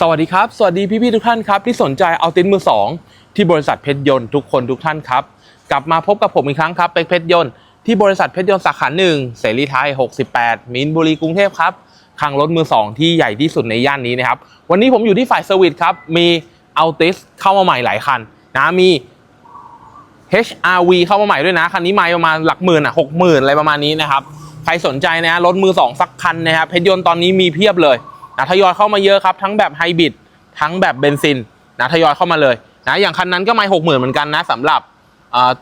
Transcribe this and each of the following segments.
สวัสดีครับ สวัสดีพี่ๆทุกท่านครับ ที่สนใจเอาตินมือสองที่บริษัทเพชรยนต์ทุกคนทุกท่านครับ กลับมาพบกับผมอีกครั้งครับเป็กเพชรยนต์ที่บริษัทเพชรยนต์สาขาหนึ่งเสรีไทย 68 มินบุรีกรุงเทพครับคลังรถมือสองที่ใหญ่ที่สุดในย่านนี้นะครับ วันนี้ผมอยู่ที่ฝ่ายเซอร์วิสครับ มีเอาติสเข้ามาใหม่หลายคันนะมี HRV เข้ามาใหม่ด้วยนะ คันนี้ม่ประมาณหลักหมื่นอะหกหมื่นอะไรประมาณนี้นะครับใครสนใจนะรถมือสองสักคันนะครับเพชรยนต์ตอนนี้มีเพียบเลย นะทยอยเข้ามาเยอะครับ ทั้งแบบไฮบริดทั้งแบบเบนซินนะทยอยเข้ามาเลยนะอย่างคันนั้นก็ไม่หกหมื่นเหมือนกันนะสำหรับ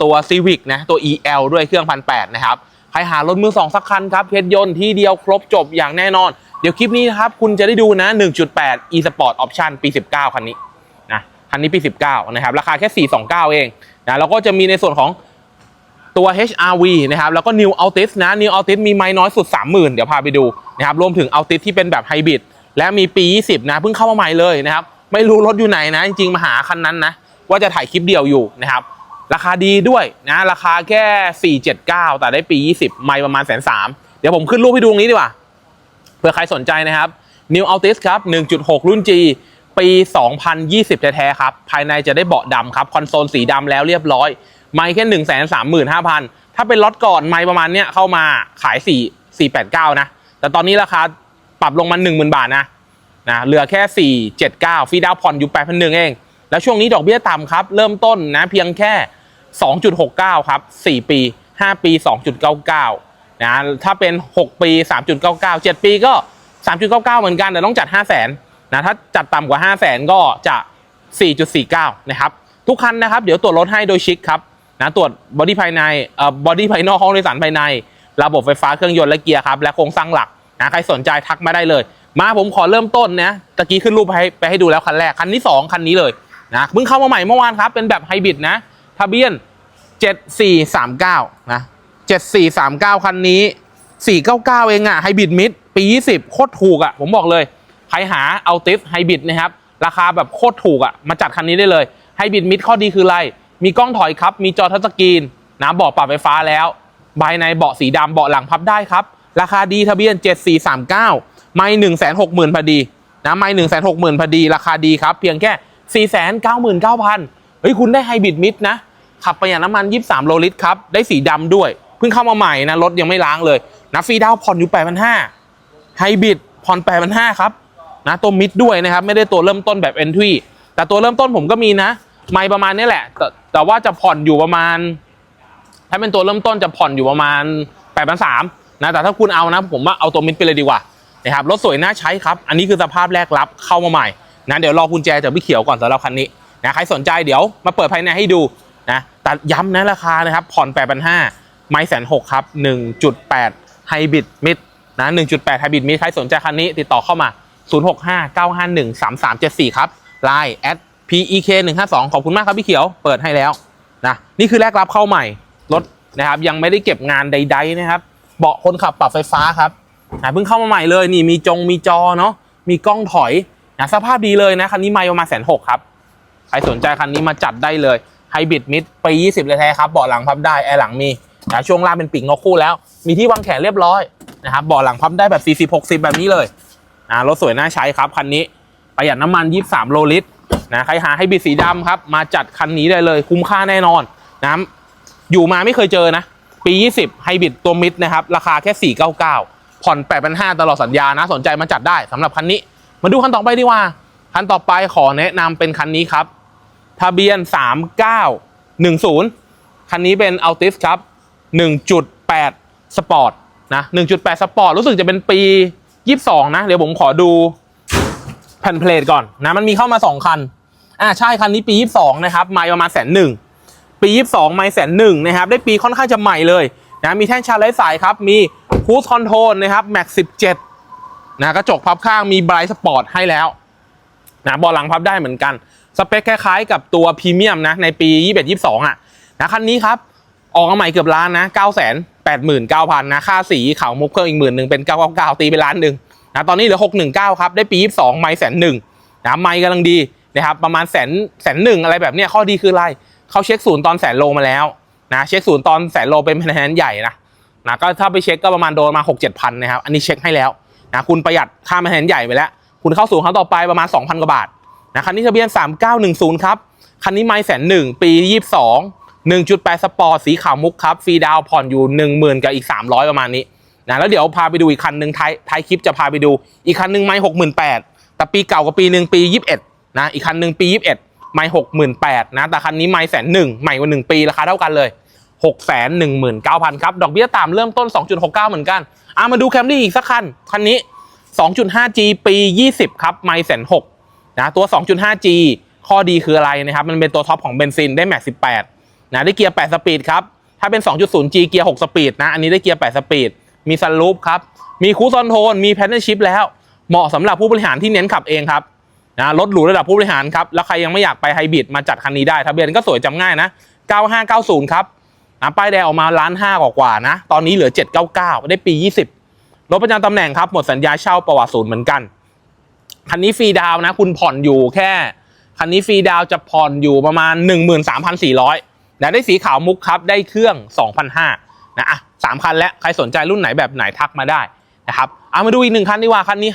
ตัว Civic นะตัว EL ด้วยเครื่องพันแนะครับใครหารถมือสองสักคันครับเพชรยนต์ที่เดียวครบจบอย่างแน่นอน เดี๋ยวคลิปนี้นะครับ คุณจะได้ดูนะ 1.8 e-sport option ปี 19 คันนี้นะคันนี้ปี 19 นะครับ ราคาแค่ 429 เองนะแล้วก็จะมีในส่วนของตัว HRV นะครับ แล้วก็ New Altis นะ New Altis มีไม้น้อยสุด 30,000 เดี๋ยวพาไปดูนะครับรวมถึง Altis ที่เป็นแบบไฮบริด และมีปี 20 นะเพิ่งเข้ามาใหม่เลยนะครับ ไม่รู้รถอยู่ไหนนะ จริงๆมาหาคันนั้นนะ ว่าจะถ่ายคลิปเดียวอยู่นะครับ ราคาดีด้วยนะราคาแค่ 479 แต่ได้ปี 20 ไม่ประมาณแสนสามเดี๋ยวผมขึ้นรูปให้ดูตรงนี้ดีกว่าเผื่อใครสนใจนะครับ New Altis ครับ 1.6 รุ่น G ปี 2020 แท้ๆครับ ภายในจะได้เบาะดำครับ คอนโซลสีดำแล้วเรียบร้อย ไม่แค่ 1 3 5 0 0 0 ถ้าเป็นล็อตก่อนไม่ประมาณเนี้ยเข้ามาขาย 4 489 นะ แต่ตอนนี้ราคาปรับลงมา 10,000 บาทนะ นะเหลือแค่ 479 ฟรีดาวผ่อนอยู่ 8,100 เอง แล้วช่วงนี้ดอกเบี้ยต่ำครับ เริ่มต้นนะเพียงแค่ 2.69 ครับ 4 ปี 5 ปี 2.99 นะ ถ้าเป็น 6 ปี 3.99 7 ปีก็ 3.99 เหมือนกัน แต่ต้องจัด 5 0 0 0 0นนะ ถ้าจัดต่ำกว่า 5 0 0 0 0 0 ก็จะ 4.49 นะครับ ทุกคันนะครับ เดี๋ยวตรวจรถให้โดยชิคครับ นะ ตรวจบอดี้ภายใน เอ่อ บอดี้ภายนอกห้องโดยสารภายใน ระบบไฟฟ้าเครื่องยนต์และเกียร์ครับ และโครงสร้างหลักนะ ใครสนใจทักมาได้เลย มาผมขอเริ่มต้นนะตะกี้ขึ้นรูปไปให้ไปให้ดูแล้วคันแรกคันที่ 2 คันนี้เลยนะเพิ่งเข้ามาใหม่เมื่อวานครับ เป็นแบบไฮบริดนะทะเบียน 7439นะ7439 คันนี้ 499 เองอะไฮบริดมิดปี 20 โคตรถูกอะผมบอกเลย ใครหาเอาติฟไฮบริดนะครับ ราคาแบบโคตรถูกอะมาจัดคันนี้ได้เลยไฮบริดมิดข้อดีคืออะไร มีกล้องถอยครับ มีจอทัชสกรีนนะเบาะปรับไฟฟ้าแล้วภายในเบาะสีดำเบาะหลังพับได้ครับ ราคาดีทะเบียน 7439 ไม่160,000พอดีนะไม่160,000พอดีราคาดีครับ เพียงแค่499,000เก้าหมื่นเก้าพันเฮ้ยคุณได้ไฮบริดมิดนะขับประหยัดน้ำมัน 23 โลลิตรครับ ได้สีดำด้วย เพิ่งเข้ามาใหม่นะ รถยังไม่ล้างเลย นะฟรีดาวผ่อนอยู่ 8,500ไฮบริดผ่อน 8,500 ครับ นะตัวมิดด้วยนะครับ ไม่ได้ตัวเริ่มต้นแบบ entry แต่ตัวเริ่มต้นผมก็มีนะ ไม่ประมาณนี้แหละ แต่แต่ว่าจะผ่อนอยู่ประมาณ ถ้าเป็นตัวเริ่มต้นจะผ่อนอยู่ประมาณ 8 3 0 0นะ แต่ถ้าคุณเอานะ ผมว่าเอาตัวมิดไปเลยดีกว่า นะครับรถสวยน่าใช้ครับ อันนี้คือสภาพแรกรับเข้ามาใหม่นะเดี๋ยวรอกุญแจจากพี่เขียวก่อนสำหรับคันนี้นะใครสนใจเดี๋ยวมาเปิดภายในให้ดูนะแต่ย้ำนะราคานะครับผ่อน 8 5 0 0ไม่แสนหกครับ 1.8ไฮบริดมิดนะ1.8ไฮบริดมิดใครสนใจคันนี้ติดต่อเข้ามา 0659513374 ครับ Line at pek 152ขอบคุณมากครับพี่เขียวเปิดให้แล้วนะนี่คือแรกรับเข้าใหม่รถนะครับยังไม่ได้เก็บงานใด ๆนะครับ เบาะคนขับปรับไฟฟ้าครับ นะเพิ่งเข้ามาใหม่เลยนี่มีจงมีจอเนาะมีกล้องถอยนะสภาพดีเลยนะคันนี้ไม่ประมาณแสนหกครับใครสนใจคันนี้มาจัดได้เลยไฮบริดมิดปี20 เลยแท้ครับเบาะหลังพับได้แอร์หลังมีนะช่วงล่างเป็นปีกนกคู่แล้ว มีที่วางแขนเรียบร้อยนะครับเบาะหลังพับได้แบบ 40 60 แบบนี้เลยนะรถสวยน่าใช้ครับคันนี้ประหยัดน้ำมัน 23 โลลิตรนะใครหาไฮบริดสีดำครับ มาจัดคันนี้ได้เลย คุ้มค่าแน่นอนนะอยู่มาไม่เคยเจอนะ ปี 20 ไฮบริดตัวมิดนะครับ ราคาแค่ 499 ผ่อน 8,500ตลอดสัญญานะ สนใจมาจัดได้สำหรับคันนี้ มาดูคันต่อไปดีกว่า คันต่อไปขอแนะนำเป็นคันนี้ครับ ทะเบียน 3910 คันนี้เป็น Altis ครับ 1.8 Sport นะ 1.8 Sport รู้สึกจะเป็นปี 22 นะ เดี๋ยวผมขอดูแผ่นเพลทก่อนนะ มันมีเข้ามา 2 คัน อ่าใช่คันนี้ปี 22 นะครับ ไม่ประมาณแสนหนึ่ง ปี 22 ไม่แสนหนึ่งนะครับ ได้ปีค่อนข้างจะใหม่เลย นะมีแท่นชาร์จไร้สายครับ มีคูสคอนโทรลนะครับแม็ก17นะกระจกพับข้างมีไบรท์สปอร์ตให้แล้วนะเบาะหลังพับได้เหมือนกัน สเปคคล้ายๆกับตัวพรีเมียมนะในปี 21 22 อะนะคันนี้ครับ ออกมาใหม่เกือบล้านนะ9 8 9 0 0 0นะค่าสีขาวมุกเพิ่มอีกหมื่นหนึ่งเป็น 999 ตีไปล้านหนึ่งนะตอนนี้เหลือ 619 ครับ ได้ปี 22 ไม่แสนหนึ่งนะไม่กำลังดีนะครับประมาณแสนแสนหนึ่งอะไรแบบเนี้ยข้อดีคืออะไรเขาเช็คศูนย์ตอนแสนโลมาแล้ว นะเช็คศูนย์ตอนแสนโลเป็นแนนใหญ่นะนะก็ถ้าไปเช็คก็ประมาณโดนมา6 7พันนะครับอันนี้เช็คให้แล้วนะคุณประหยัดค่าแนนใหญ่ไปแล้ว คุณเข้าสู่ครั้งต่อไปประมาณ 2,000กว่าบาทนะคันนี้ทะเบียน 3910 ครับ คันนี้ไม่แสนหนึ่งปี 22 1.8 สปอร์ตสีขาวมุกครับฟรีดาวผ่อนอยู่ 10,000 กับอีก 300 ประมาณนี้นะแล้วเดี๋ยวพาไปดูอีกคันหนึ่งท้ายท้ายคลิปจะพาไปดูอีกคันหนึ่งไม่68,000แต่ปีเก่ากับปีหนึ่งปี21นะอีกคันหนึ่งปี21 ไม่68,000นแปดนะ แต่คันนี้ไม่แสนหนึ่งใหม่กว่า1ปีราคาเท่ากันเลย6 1 9 0 0 0ครับ ดอกเบี้ยต่ำเริ่มต้น2.69เก้าเหมือนกันอะมาดูแคมรี่อีกสักคัน คันนี้ 2.5G ปี20ครับไม่แสนหกนะตัว 2.5G ข้อดีคืออะไรนะครับ มันเป็นตัวท็อปของเบนซินได้แม็ก18นะได้เกียร์8สปีดครับ ถ้าเป็น 2.0G เกียร์6สปีดนะ อันนี้ได้เกียร์8สปีด มีซันรูฟครับ มีคูซอนโทน มีแพนเนชิพแล้ว เหมาะสำหรับผู้บริหารที่เน้นขับเองครับ นะรถหรูระดับผู้บริหารครับ แล้วใครยังไม่อยากไปไฮบริดมาจัดคันนี้ได้ทะเบียนก็สวยจำง่ายนะ 9590 ครับนะป้ายแดงออกมาล้านห้ากว่าๆนะ ตอนนี้เหลือ 799 ได้ปี 20 รถประจำตำแหน่งครับ หมดสัญญาเช่าประวัติศูนย์เหมือนกัน คันนี้ฟรีดาวนะ คุณผ่อนอยู่แค่ คันนี้ฟรีดาวจะผ่อนอยู่ประมาณ 13,400นะได้สีขาวมุกครับ ได้เครื่อง 2,500นะอะสามคันแล้วใครสนใจรุ่นไหนแบบไหนทักมาได้นะครับเอามาดูอีกหนึ่งคันดีกว่าคันนี้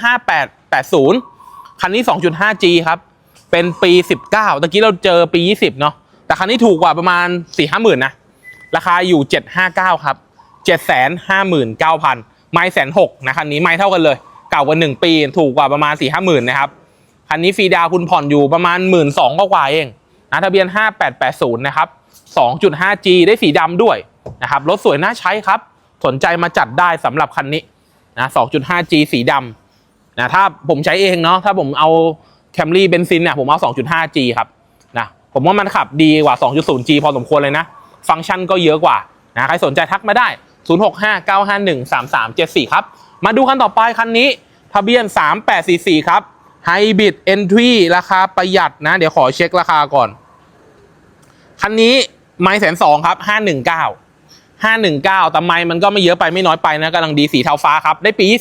5880 คันนี้ 2.5G ครับ เป็นปี 19ตะกี้เราเจอปี 20 เนาะ แต่คันนี้ถูกกว่าประมาณ 4 5 0 0 0 0นนะ ราคาอยู่ 759 ครับ 759,000 ไม่แสนหกนะคันนี้ไม่เท่ากันเลย เก่ากว่า 1 ปี ถูกกว่าประมาณ 4 5 0 0 0 0นนะครับ คันนี้ฟรีดาวคุณผ่อนอยู่ประมาณ 1 2ื่นกว่าเองนะทะเบียน 5880 นะครับ 2.5G ได้สีดำด้วยนะครับ รถสวยน่าใช้ครับ สนใจมาจัดได้สำหรับคันนี้นะ 2.5G สีดำ นะถ้าผมใช้เองเนาะถ้าผมเอาแคมรี่เบนซินเนี่ยผมเอา 2.5G ครับนะผมว่ามันขับดีกว่า 2.0G พอสมควรเลยนะ ฟังก์ชันก็เยอะกว่านะใครสนใจทักมาได้ 0659513374 ครับ มาดูคันต่อไปคันนี้ ทะเบียน 3844 ครับ Hybrid Entry ราคาประหยัดนะ เดี๋ยวขอเช็คราคาก่อน คันนี้ไม่แสนสองครับ 519 519แต่ไม่มันก็ไม่เยอะไปไม่น้อยไปนะกำลังดีสีเทาฟ้าครับ ได้ปี 20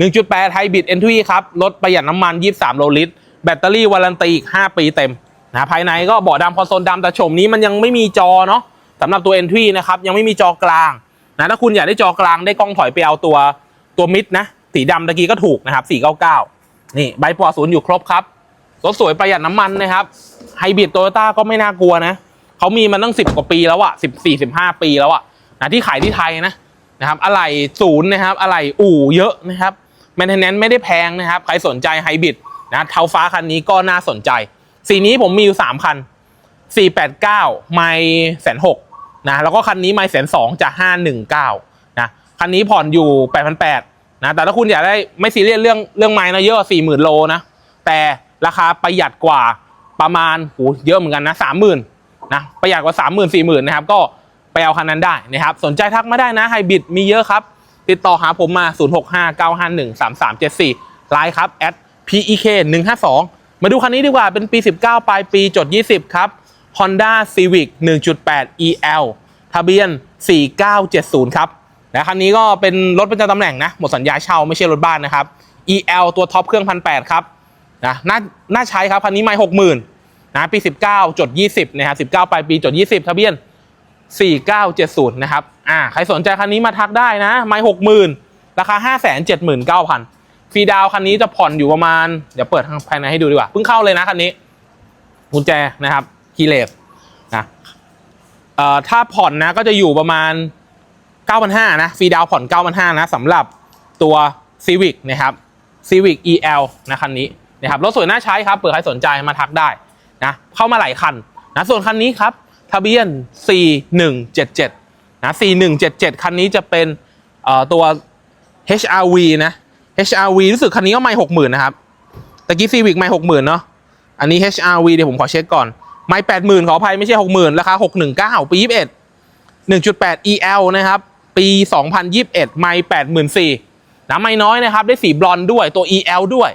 1.8 Hybrid Entry ครับลดประหยัดน้ำมัน 23 โลลิตร แบตเตอรี่วารันตีอีก 5 ปีเต็มนะภายในก็เบาะดำคอนโซลดำแต่โฉมนี้มันยังไม่มีจอเนาะสำหรับตัว Entry นะครับยังไม่มีจอกลางนะถ้าคุณอยากได้จอกลางได้กล้องถอยไปเอาตัวตัวมิดนะสีดำตะกี้ก็ถูกนะครับ499 นี่ใบปอศูนย์อยู่ครบครับรถสวยประหยัดน้ำมันนะครับไฮบริดโตโยต้าก็ไม่น่ากลัวนะเขามีมันตั้ง 10 กว่าปีแล้วอะ14 15 ปีแล้วอะนะที่ขายที่ไทยนะนะครับอะไหล่ศูนย์นะครับอะไหล่อู่เยอะนะครับ แมนเทนแนนไม่ได้แพงนะครับ ใครสนใจไฮบริดนะเทาฟ้าคันนี้ก็น่าสนใจ สีนี้ผมมีอยู่ 3 คัน 489 ไม่แสนหกนะแล้วก็คันนี้ไม่แสนสองจะ 519 นะคันนี้ผ่อนอยู่ 8,800นะแต่ถ้าคุณอยากได้ไม่ซีเรียสเรื่องเรื่องไม้นะเยอะ 40,000 โลนะ แต่ราคาประหยัดกว่าประมาณโหเยอะเหมือนกันนะ30,000นะประหยัดกว่า 30,000 40,000นะครับก็ไปเอาคันนั้นได้นะครับสนใจทักมาได้นะไฮบริดมีเยอะครับ ติดต่อหาผมมา 0659513374ไลน์ครับ at pek 152 มาดูคันนี้ดีกว่าเป็นปี 19 ปลายปีจด 20 ครับ Honda Civic 1.8 EL ทะเบียน 4970 ครับและคันนี้ก็เป็นรถประจำตำแหน่งนะ หมดสัญญาเช่าไม่ใช่รถบ้านนะครับ EL ตัวท็อปเครื่องพันแครับนะน่าน่าใช้ครับ คันนี้ไม่หกหมื่นนะปี 19 จด 20 นะครับ 19 ปลายปีจด 20 ทะเบียน 4970 นะครับ อ่าใครสนใจคันนี้มาทักได้นะ ไม่หกหมื่นราคา579,000ฟรีดาวน์คันนี้จะผ่อนอยู่ประมาณ เดี๋ยวเปิดทางภายในให้ดูดีกว่าเพิ่งเข้าเลยนะคันนี้กุญแจนะครับคีเลสนะเอ่อถ้าผ่อนนะก็จะอยู่ประมาณ 9,500นะฟรีดาวผ่อน 9,500นะสำหรับตัว Civic นะครับ Civic EL นะคันนี้นะครับรถสวยน่าใช้ครับเปิดใครสนใจมาทักได้นะเข้ามาหลายคันนะส่วนคันนี้ครับ ทะเบียน 4177 นะ4177 คันนี้จะเป็นตัว HRV นะ HRV รู้สึกคันนี้ก็ไม่60,000นะครับตะกี้ Civic ไม่60,000เนาะอันนี้ HRV เดี๋ยวผมขอเช็คก่อน ไม่80,000ขออภัยไม่ใช่60,000ราคา619ปี21 1.8 EL นะครับ ปี2021ไม่84,000นะไม่น้อยนะครับ ได้สีบลอนด์ด้วยตัว EL ด้วย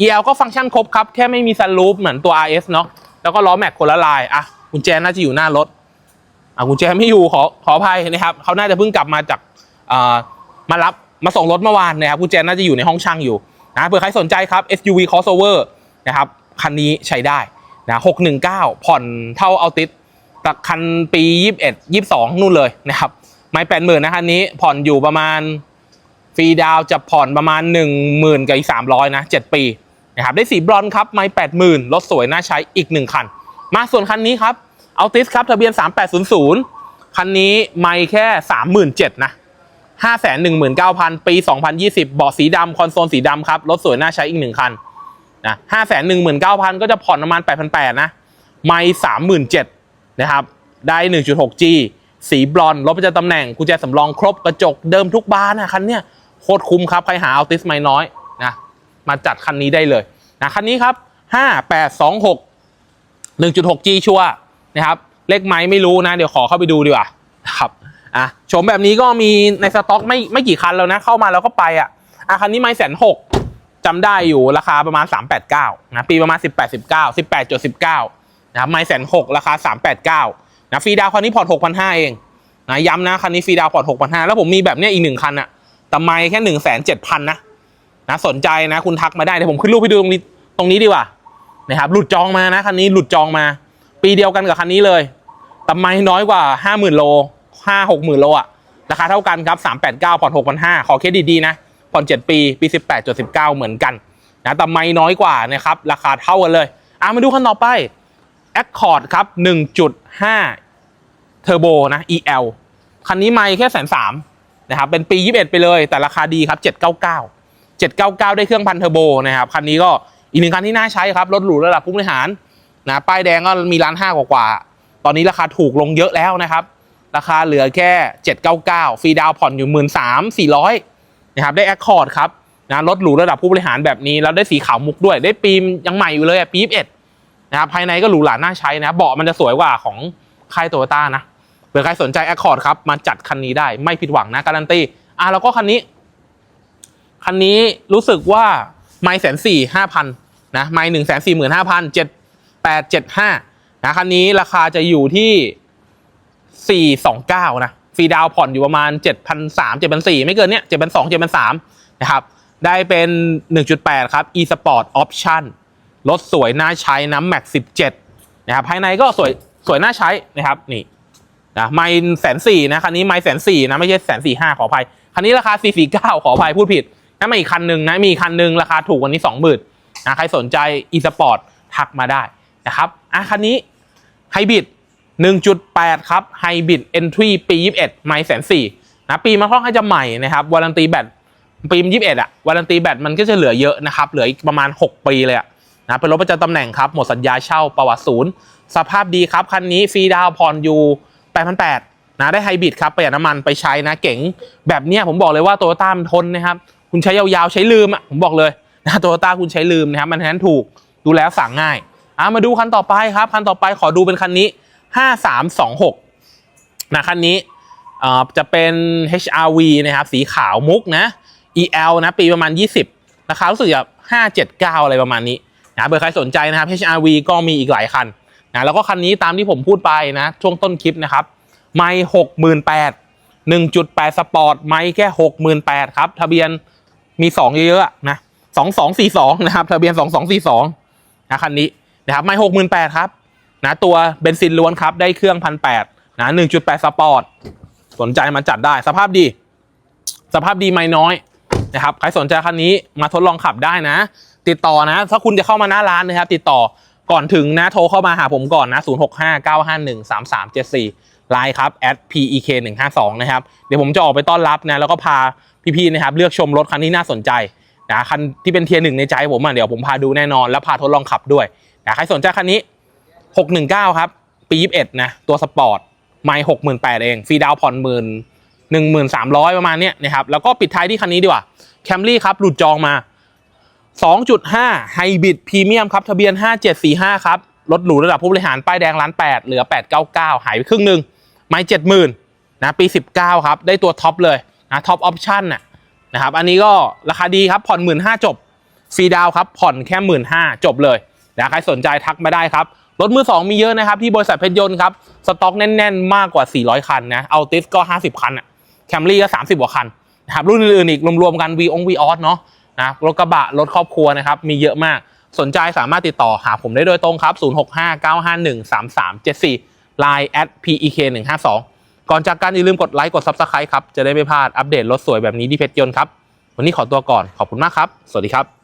EL ก็ฟังก์ชันครบครับ แค่ไม่มีซันรูฟเหมือนตัว RS เนาะแล้วก็ล้อแม็กคนละลายอะกุญแจน่าจะอยู่หน้ารถ อะกุญแจไม่อยู่ขอขออภัยนะครับเขาน่าจะเพิ่งกลับมาจากอ่ามารับมาส่งรถเมื่อวานนะครับกุญแจน่าจะอยู่ในห้องช่างอยู่นะเผื่อใครสนใจครับ SUV crossover นะครับคันนี้ใช้ได้นะ619 ผ่อนเท่าเอาติดแต่คันปี 21 22 นู่นเลยนะครับไม่แปดหมื่นนะคันนี้ผ่อนอยู่ประมาณฟรีดาวจะผ่อนประมาณ 1 0,000กับอีก300นะ7ปีนะครับได้สีบรอนซ์ครับไม่แปดหมื่นรถสวยน่าใช้อีกหนึ่งคัน มาส่วนคันนี้ครับ เอาติสครับทะเบียน 3800 คันนี้ไม่แค่ 37,000นะ519,000 ปี 2020เบาะสีดำคอนโซลสีดำครับ รถสวยน่าใช้อีกหนึ่งคันนะ519,000 ก็จะผ่อนประมาณ 8,800 นะ ไม่37,000 นะครับ ได้ 1.6G สีบลอนรถประจำตำแหน่งกุญแจสำรองครบกระจกเดิมทุกบานนะคันเนี้ยโคตรคุ้มครับ ใครหาเอาติสไม่น้อยนะมาจัดคันนี้ได้เลยนะคันนี้ครับ 5826 1.6G ชัวร์ นะครับเลขไม้ไม่รู้นะ เดี๋ยวขอเข้าไปดูดีกว่านะครับอะชมแบบนี้ก็มีในสต็อกไม่ไม่กี่คันแล้วนะ เข้ามาแล้วก็ไปอะอะคันนี้ไม้แสนหกจำได้อยู่ราคาประมาณ 389นะปีประมาณ 18 19 18.19นะครับไม้แสนหกราคา 389นะฟรีดาวคันนี้ผ่อน6,500เองนะย้ำนะคันนี้ฟรีดาวน์ผ่อน6,500แล้วผมมีแบบเนี้ยอีกหนึ่งคันอะแต่ไม้แค่1 7 0 0 0นะนะสนใจนะคุณทักมาได้เดี๋ยวผมขึ้นรูปให้ดูตรงนี้ตรงนี้ดีกว่านะครับหลุดจองมานะคันนี้หลุดจองมา ปีเดียวกันกับคันนี้เลยแต่ไม่น้อยกว่า 50,000 โล 5 6 0 0 0 0 โลอะราคาเท่ากันครับ 389 ผ่อน 6,500 ขอเครดิตดีนะ ผ่อน 7 ปี ปี 18.19 เหมือนกันนะแต่ไม่น้อยกว่านะครับ ราคาเท่ากันเลยอะมาดูคันต่อไป Accord ครับ 1.5เทอร์โบนะ EL คันนี้ไม่แค่แสนสามนะครับ เป็นปี 21 ไปเลย แต่ราคาดีครับ 799 799 ได้เครื่องพันเทอร์โบนะครับ คันนี้ก็อีกหนึ่งคันที่น่าใช้ครับ รถหรูระดับผู้บริหาร นะป้ายแดงก็มีล้านห้ากว่าๆตอนนี้ราคาถูกลงเยอะแล้วนะครับ ราคาเหลือแค่ 799 ฟรีดาวผ่อนอยู่ 1 3 4 0 0นะครับ ได้แอคคอร์ดครับนะรถหรูระดับผู้บริหารแบบนี้ แล้วได้สีขาวมุกด้วย ได้ปีมยังใหม่อยู่เลยอะปี21นะครับภายในก็หรูหราน่าใช้นะเบาะมันจะสวยกว่าของค่ายโตโยต้านะเผื่อใครสนใจแอคคอร์ดครับมาจัดคันนี้ได้ไม่ผิดหวังนะการันตีอะแล้วก็คันนี้ คันนี้รู้สึกว่าไม่แสนสี่ห้าพันนะไม่หนึ่งแสนสี่หมื่นห้าพันเจ็ด แปดเจ็ดห้านะคันนี้ราคาจะอยู่ที่สี่สองเก้านะฟรีดาวผ่อนอยู่ประมาณเจ็ดพันสามเจ็ดพันสี่ไม่เกินเนี้ยเจ็ดพันสองเจ็ดพันสามนะครับ ได้เป็นหนึ่งจุดแปดครับ e sport option รถสวยน่าใช้น้ำแม็กสิบเจ็ดนะครับ ภายในก็สวยสวยน่าใช้นะครับ นี่นะไม่แสนสี่นะ คันนี้ไม่แสนสี่นะ ไม่ใช่แสนสี่ห้าขออภัย คันนี้ราคา449ขออภัยพูดผิดนั่นมาอีกคันหนึ่งนะ มีคันหนึ่งราคาถูกกว่านี้20,000นะ ใครสนใจ e-sport ทักมาได้ นะครับอะคันนี้ไฮบริด1.8 ครับไฮบริด entry ปี 21 ไม่แสนสี่นะปีมันค่อนข้างจะใหม่นะครับวารันตีแบตปีม21อะวารันตีแบตมันก็จะเหลือเยอะนะครับ เหลืออีกประมาณ 6 ปีเลยอะนะเป็นรถประจำตำแหน่งครับ หมดสัญญาเช่าประวัติศูนย์ สภาพดีครับ คันนี้ฟรีดาวน์ผ่อนอยู่8,800นะได้ไฮบริดครับประหยัดน้ำมันไปใช้นะเก๋งแบบเนี้ยผมบอกเลยว่าโตโยต้ามันทนนะครับ คุณใช้ยาวๆใช้ลืมอะผมบอกเลยนะโตโยต้าคุณใช้ลืมนะครับมันแทนถูกดูแล้วสั่งง่าย อะมาดูคันต่อไปครับ คันต่อไปขอดูเป็นคันนี้ 5326นะคันนี้อ่าจะเป็น HRV นะครับสีขาวมุกนะ EL นะปีประมาณ 20ราคารู้สึกจะ579 อะไรประมาณนี้นะเบอร์ใครสนใจนะครับ HRV ก็มีอีกหลายคันนะแล้วก็คันนี้ตามที่ผมพูดไปนะช่วงต้นคลิปนะครับไม่หกหมื่นแปดหนึ่งจุดแปดสปอร์ตไม่แค่หกหมื่นแปดครับ ทะเบียนมีสองเยอะๆนะสองสองสี่สองนะครับ ทะเบียนสองสองสี่สองนะคันนี้ นะครับไม่หกหมื่นแปดครับนะตัวเบนซินล้วนครับได้เครื่องพันแปดนะหนึ่งจุดแปดสปอร์ตสนใจมาจัดได้ สภาพดี สภาพดีไม่น้อยนะครับใครสนใจคันนี้มาทดลองขับได้นะ ติดต่อนะ ถ้าคุณจะเข้ามาหน้าร้านนะครับ ติดต่อก่อนถึงนะโทรเข้ามาหาผมก่อนนะ 0 6 5 9 5 1 3 3 7 4ไลน์ครับ at pek 1 5 2 นะครับ เดี๋ยวผมจะออกไปต้อนรับนะแล้วก็พาพี่ๆนะครับ เลือกชมรถคันที่น่าสนใจนะคันที่เป็นเทียร์หนึ่งในใจผมอะเดี๋ยวผมพาดูแน่นอน แล้วพาทดลองขับด้วย นะใครสนใจคันนี้ 619 ครับ ปี 21 นะ ตัวสปอร์ตไม่68,000เอง ฟรีดาวผ่อนหมื่นหนึ่งหมื่นสามร้อยประมาณเนี้ยนะครับ แล้วก็ปิดท้ายที่คันนี้ดีกว่าแคมรี่ครับ หลุดจองมา 2.5ไฮบริดพรีเมียมครับ ทะเบียน 5745 ครับ รถหรูระดับผู้บริหาร ป้ายแดงล้าน 8 เหลือ 899 หายไปครึ่งหนึ่งไม่70,000นะปี 19 ครับ ได้ตัวท็อปเลยนะท็อปออปชั่นน่ะนะครับ อันนี้ก็ราคาดีครับ ผ่อน 15,000จบ ฟรีดาวครับ ผ่อนแค่ 15,000จบเลย นะใครสนใจทักมาได้ครับ รถมือ 2 มีเยอะนะครับ ที่บริษัทเพชรยนต์ครับ สต็อกแน่น ๆ มากกว่า 400 คันนะเอาติสก็ 50 คันอะแคมรี่ก็ 30 กว่าคันนะครับรุ่นอื่นๆอีกรวมๆกัน V อง V ออสเนาะนะรถกระบะรถครอบครัวนะครับมีเยอะมากสนใจสามารถติดต่อหาผมได้โดยตรงครับ 0659513374 Line at pek 1 5 2 ก่อนจากการอย่าลืมกดไลค์กด Subscribe ครับ จะได้ไม่พลาดอัปเดตรถสวยแบบนี้ที่เพชรยนต์ครับ วันนี้ขอตัวก่อนขอบคุณมากครับ สวัสดีครับ